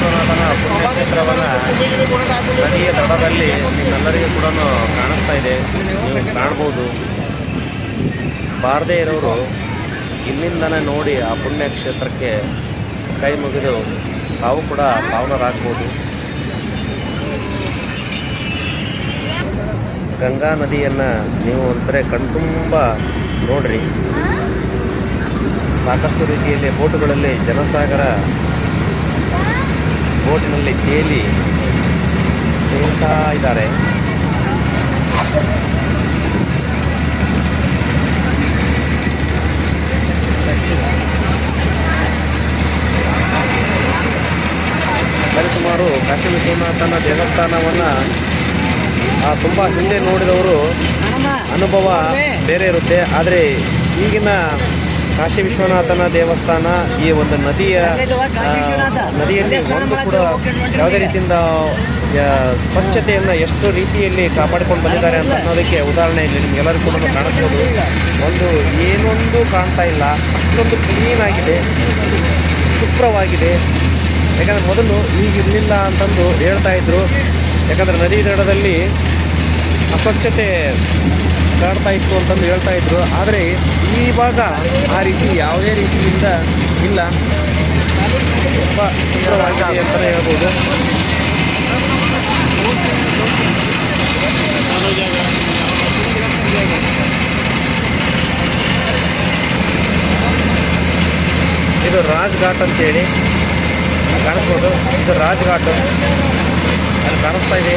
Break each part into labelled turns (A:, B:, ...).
A: ಚಿತ್ರವನ್ನು ನದಿಯ ದಡದಲ್ಲಿ ನಿಮ್ಮೆಲ್ಲರಿಗೂ ಕೂಡ ಕಾಣಿಸ್ತಾ ಇದೆ. ನೀವು ಕಾಣ್ಬೋದು. ಬಾರದೇ ಇರೋರು ಇಲ್ಲಿಂದನೇ ನೋಡಿ ಆ ಪುಣ್ಯ ಕ್ಷೇತ್ರಕ್ಕೆ ಕೈ ಮುಗಿದು ತಾವು ಕೂಡ ಪಾವನರಾಗ್ಬೋದು. ಗಂಗಾ ನದಿಯನ್ನು ನೀವು ಒಂದ್ಸರಿ ಕಣ್ತುಂಬ ನೋಡ್ರಿ. ಸಾಕಷ್ಟು ರೀತಿಯಲ್ಲಿ ಬೋಟುಗಳಲ್ಲಿ ಜನಸಾಗರ ಬೋಟಿನಲ್ಲಿ ತೇಲಿ ತೇಲ್ತಾ ಇದ್ದಾರೆ. ಸುಮಾರು ಕಾಶಿ ವಿಶ್ವನಾಥನ ದೇವಸ್ಥಾನವನ್ನು ತುಂಬ ಹಿಂದೆ ನೋಡಿದವರು ಅನುಭವ ಬೇರೆ ಇರುತ್ತೆ. ಆದರೆ ಈಗಿನ ಕಾಶಿ ವಿಶ್ವನಾಥನ ದೇವಸ್ಥಾನ ಈ ಒಂದು ನದಿಯ ನದಿಯಲ್ಲಿ ಒಂದು ಕೂಡ ಯಾವುದೇ ರೀತಿಯಿಂದ ಸ್ವಚ್ಛತೆಯನ್ನು ಎಷ್ಟು ರೀತಿಯಲ್ಲಿ ಕಾಪಾಡಿಕೊಂಡು ಬಂದಿದ್ದಾರೆ ಅಂತ ಅನ್ನೋದಕ್ಕೆ ಉದಾಹರಣೆ ಇಲ್ಲಿ ನಿಮಗೆಲ್ಲರಿಗೂ ಕೂಡ ಕಾಣಿಸ್ಬೋದು. ಒಂದು ಏನೊಂದು ಕಾಣ್ತಾ ಇಲ್ಲ, ಅಷ್ಟೊಂದು ಕ್ಲೀನ್ ಆಗಿದೆ, ಶುಭ್ರವಾಗಿದೆ. ಯಾಕಂದರೆ ಮೊದಲು ಈಗಿರಲಿಲ್ಲ ಅಂತಂದು ಹೇಳ್ತಾ ಇದ್ರು. ಯಾಕಂದರೆ ನದಿ ದಡದಲ್ಲಿ ಅಸ್ವಚ್ಛತೆ ಕಾಡ್ತಾ ಇತ್ತು ಅಂತಂದು ಹೇಳ್ತಾ ಇದ್ರು. ಆದರೆ ಇವಾಗ ಆ ರೀತಿ ಯಾವುದೇ ರೀತಿಯಿಂದ ಇಲ್ಲ. ತುಂಬ ಸುಂದರವಾಗಿದೆ ಅಂತಲೇ ಹೇಳ್ಬೋದು. ಇದು ರಾಜ್ ಘಾಟ್ ಅಂತೇಳಿ ಕಾಣಿಸ್ಬೋದು. ಇದು ರಾಜ್ ಘಾಟ್ ಅಲ್ಲಿ ಕಾಣಿಸ್ತಾ ಇದೆ.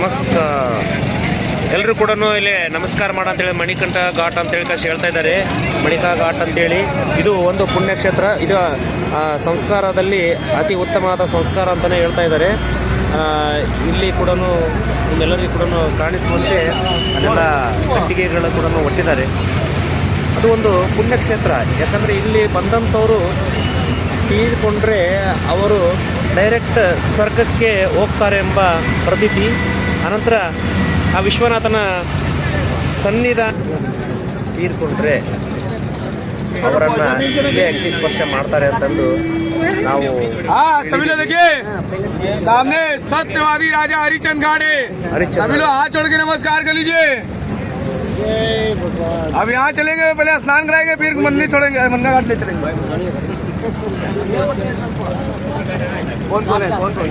A: ನಮಸ್ಕಾರ ಎಲ್ಲರೂ ಕೂಡ ಇಲ್ಲಿ ನಮಸ್ಕಾರ ಮಾಡ ಅಂತೇಳಿ ಮಣಿಕಂಠ ಘಾಟ್ ಅಂತೇಳಿ ಕಷ್ಟ ಹೇಳ್ತಾ ಇದ್ದಾರೆ. ಮಣಿಕಾ ಘಾಟ್ ಅಂತೇಳಿ. ಇದು ಒಂದು ಪುಣ್ಯಕ್ಷೇತ್ರ. ಇದು ಸಂಸ್ಕಾರದಲ್ಲಿ ಅತಿ ಉತ್ತಮವಾದ ಸಂಸ್ಕಾರ ಅಂತಲೇ ಹೇಳ್ತಾ ಇದ್ದಾರೆ. ಇಲ್ಲಿ ಕೂಡ ನಿಮ್ಮೆಲ್ಲರಿಗೂ ಕೂಡ ಕಾಣಿಸುವಂತೆ ಅಲ್ಲೆಲ್ಲ ಕಟ್ಟಿಗೆಗಳು ಕೂಡ ಒಟ್ಟಿದ್ದಾರೆ. ಅದು ಒಂದು ಪುಣ್ಯಕ್ಷೇತ್ರ. ಯಾಕಂದರೆ ಇಲ್ಲಿ ಬಂದಂಥವರು ತೀರಿಕೊಂಡ್ರೆ ಅವರು ಡೈರೆಕ್ಟ್ ಸ್ವರ್ಗಕ್ಕೆ ಹೋಗ್ತಾರೆ ಎಂಬ ಪ್ರತೀತಿ. ಅನಂತರ ಆ ವಿಶ್ವನಾಥನ ಸನ್ನಿಧಾನ ತೀರ್ಕೊಂಡ್ರೆ ಅವರನ್ನು ಇದೇ ಅಗ್ನಿ ಸ್ಪರ್ಶ ಮಾಡ್ತಾರೆ ಅಂತಂದು ನಾವು
B: हाँ सभी लोग देखिए सामने सत्यवादी राजा हरिचंद घाट है
A: हरिश्चंद्र।
B: सभी लोग हाथ जोड़ के नमस्कार कर लीजिए अब यहाँ चलेंगे पहले स्नान कराएंगे फिर मंदिर छोड़ेंगे मंदिर घाट ले चलेंगे कौन कौन है कौन कौन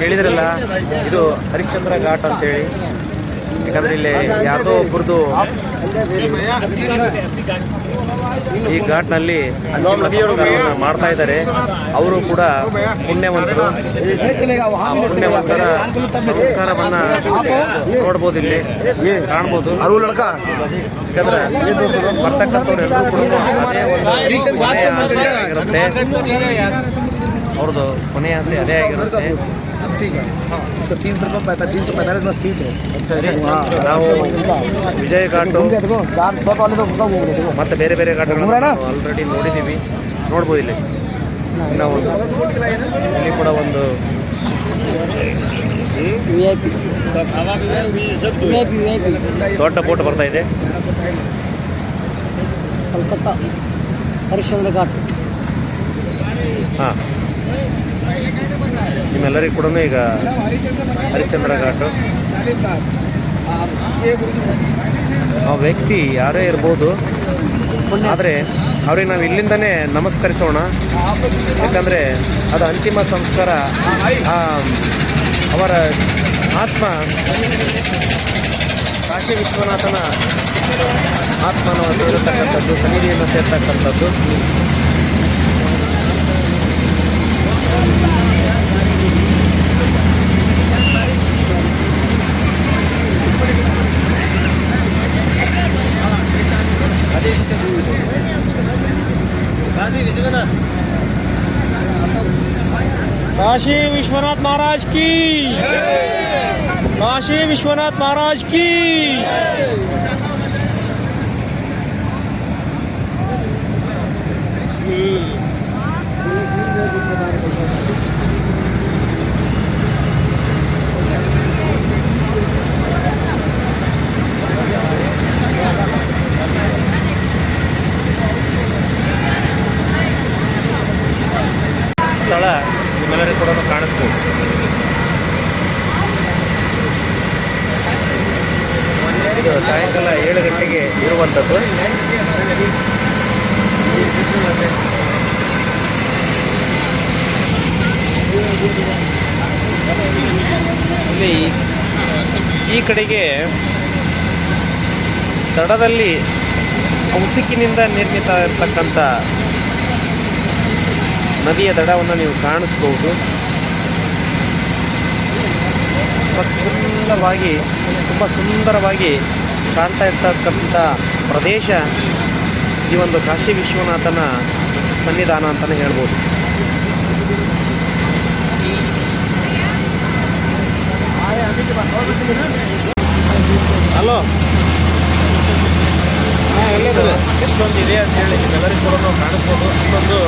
A: ಕೇಳಿದ್ರಲ್ಲ, ಇದು ಹರಿಶ್ಚಂದ್ರ ಘಾಟ್ ಅಂತ ಹೇಳಿ. ಯಾಕಂದ್ರೆ ಇಲ್ಲಿ ಯಾವುದೋ ಒಬ್ಬರದು ಈ ಘಾಟ್ನಲ್ಲಿ ಅಂತಿಮ ಸಂಸ್ಕಾರವನ್ನು ಮಾಡ್ತಾ ಇದ್ದಾರೆ. ಅವರು ಕೂಡ ಪುಣ್ಯವಂತರು. ಪುಣ್ಯವಂತರ ಸಂಸ್ಕಾರವನ್ನ ನೋಡ್ಬೋದು ಇಲ್ಲಿ, ಕಾಣ್ಬೋದು. ಯಾಕಂದ್ರೆ ಬರ್ತಕ್ಕಂಥವ್ರೆಲ್ಲರೂ ಕೂಡ ಅದೇ ಒಂದು ಕೊನೆಯ ಆಸೆ ಅವ್ರದ್ದು ಕೊನೆಯ ಆಸೆ ಅದೇ ಆಗಿರುತ್ತೆ.
C: अस्सी का उसका तीन सौ रुपये पैंतालीस तीन सौ पैंतालीस में सीट है
A: ನಾವು ವಿಜಯ್ ಘಾಟು
C: देखो चार छः वाले तो सब हो गए देखो
A: ಮತ್ತೆ ಬೇರೆ ಬೇರೆ ಘಾಟಗಳನ್ನು ಆಲ್ರೆಡಿ ನೋಡಿದ್ದೀವಿ ನೋಡ್ಬೋದು ಇಲ್ಲಿ ಇನ್ನು ಒಂದು ಇಲ್ಲಿ ಕೂಡ ಒಂದು
C: V I P V I P V I P
A: ದೊಡ್ಡ ಬೋಟ್ ಬರ್ತಾ ಇದೆ
C: कलकत्ता हरिश्चंद्र घाट
A: ಹಾಂ ನಿಮ್ಮೆಲ್ಲರಿಗೂ ಕೂಡ ಈಗ ಹರಿಶ್ಚಂದ್ರ ಘಾಟು. ಆ ವ್ಯಕ್ತಿ ಯಾರೇ ಇರ್ಬೋದು, ಆದರೆ ಅವ್ರಿಗೆ ನಾವು ಇಲ್ಲಿಂದನೇ ನಮಸ್ಕರಿಸೋಣ. ಯಾಕಂದರೆ ಅದು ಅಂತಿಮ ಸಂಸ್ಕಾರ ಅವರ ಆತ್ಮ, ಕಾಶಿ ವಿಶ್ವನಾಥನ ಆತ್ಮನ ಸೇರತಕ್ಕಂಥದ್ದು ಸನ್ನಿಧಿಯನ್ನು ಸೇರ್ತಕ್ಕಂಥದ್ದು. काशी विश्वनाथ महाराज की काशी विश्वनाथ महाराज की Hmm. ನಿಮ್ಮೆಲ್ಲರಿಗೂ ಕೂಡ ಕಾಣಿಸ್ಬೋದು. ಇದು ಸಾಯಂಕಾಲ ಏಳು ಗಂಟೆಗೆ ಇರುವಂಥದ್ದು. ಇಲ್ಲಿ ಈ ಕಡೆಗೆ ದಡದಲ್ಲಿ ಉಸುಕಿನಿಂದ ನಿರ್ಮಿತ ಇರ್ತಕ್ಕಂಥ ನದಿಯ ದಡವನ್ನು ನೀವು ಕಾಣಿಸ್ಬೋದು. ಸ್ವಚ್ಛಂದವಾಗಿ, ತುಂಬ ಸುಂದರವಾಗಿ ಕಾಣ್ತಾ ಇರ್ತಕ್ಕಂಥ ಪ್ರದೇಶ ಈ ಒಂದು ಕಾಶಿ ವಿಶ್ವನಾಥನ ಸನ್ನಿಧಾನ ಅಂತಲೇ ಹೇಳ್ಬೋದು. ಹಲೋ. ಎಷ್ಟೊಂದು ಇದೆ ಅಂತ ಹೇಳಿ ನಿಮ್ಮೆಲ್ಲರಿಗೂ ಕೂಡ ನಾವು ಕಾಣಿಸ್ಬೋದು. ಇಷ್ಟೊಂದು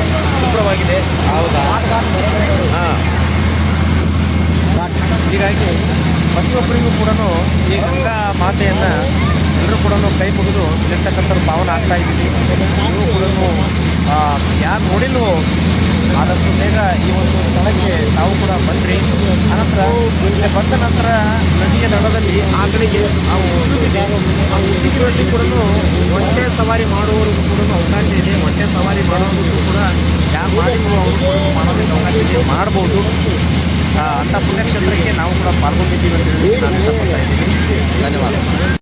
A: ಶುಭ್ರವಾಗಿದೆ ಹೌದಾ? ಹಾಂ. ಹೀಗಾಗಿ ಪ್ರತಿಯೊಬ್ಬರಿಗೂ ಕೂಡ ಈ ಗಂಗಾ ಮಾತೆಯನ್ನು ಎಲ್ಲರೂ ಕೂಡ ಕೈ ಮುಗಿದು ನಿಲ್ತಕ್ಕಂಥ ಭಾವನೆ ಆಗ್ತಾ ಇದ್ದೀವಿ. ನೀವು ಕೂಡ ಯಾರು ನೋಡಿಲ್ವೋ ಆದಷ್ಟು ಬೇಗ ಈ ಒಂದು ಸ್ಥಳಕ್ಕೆ ನಾವು ಕೂಡ ಬನ್ನಿರಿ ಅನಂತರ ಇಲ್ಲಿ ಬಂದ ನಂತರ ನದಿಯ ದಡದಲ್ಲಿ ಆ ನಾವು ಉಸುಕಿನಲ್ಲಿ ಕೂಡ ಒಂಟೆ ಸವಾರಿ ಮಾಡುವವರಿಗೂ ಕೂಡ ಅವಕಾಶ ಇದೆ. ಒಂಟೆ ಸವಾರಿ ಮಾಡೋರಿಗೂ ಕೂಡ ಯಾರು ಮಾಡಿದ್ರು ಅವರು ಮಾಡೋದಕ್ಕೆ ಅವಕಾಶ ಇದೆ. ಮಾಡ್ಬೋದು. ಅಂಥ ಪುಣ್ಯಕ್ಷೇತ್ರಕ್ಕೆ ನಾವು ಕೂಡ ಪಾಲ್ಗೊಂಡಿದ್ದೀವಿ ಅಂತ ಹೇಳಿ ನಾನು ಇಷ್ಟಪಡ್ತಾ ಇದ್ದೀನಿ. ಧನ್ಯವಾದ.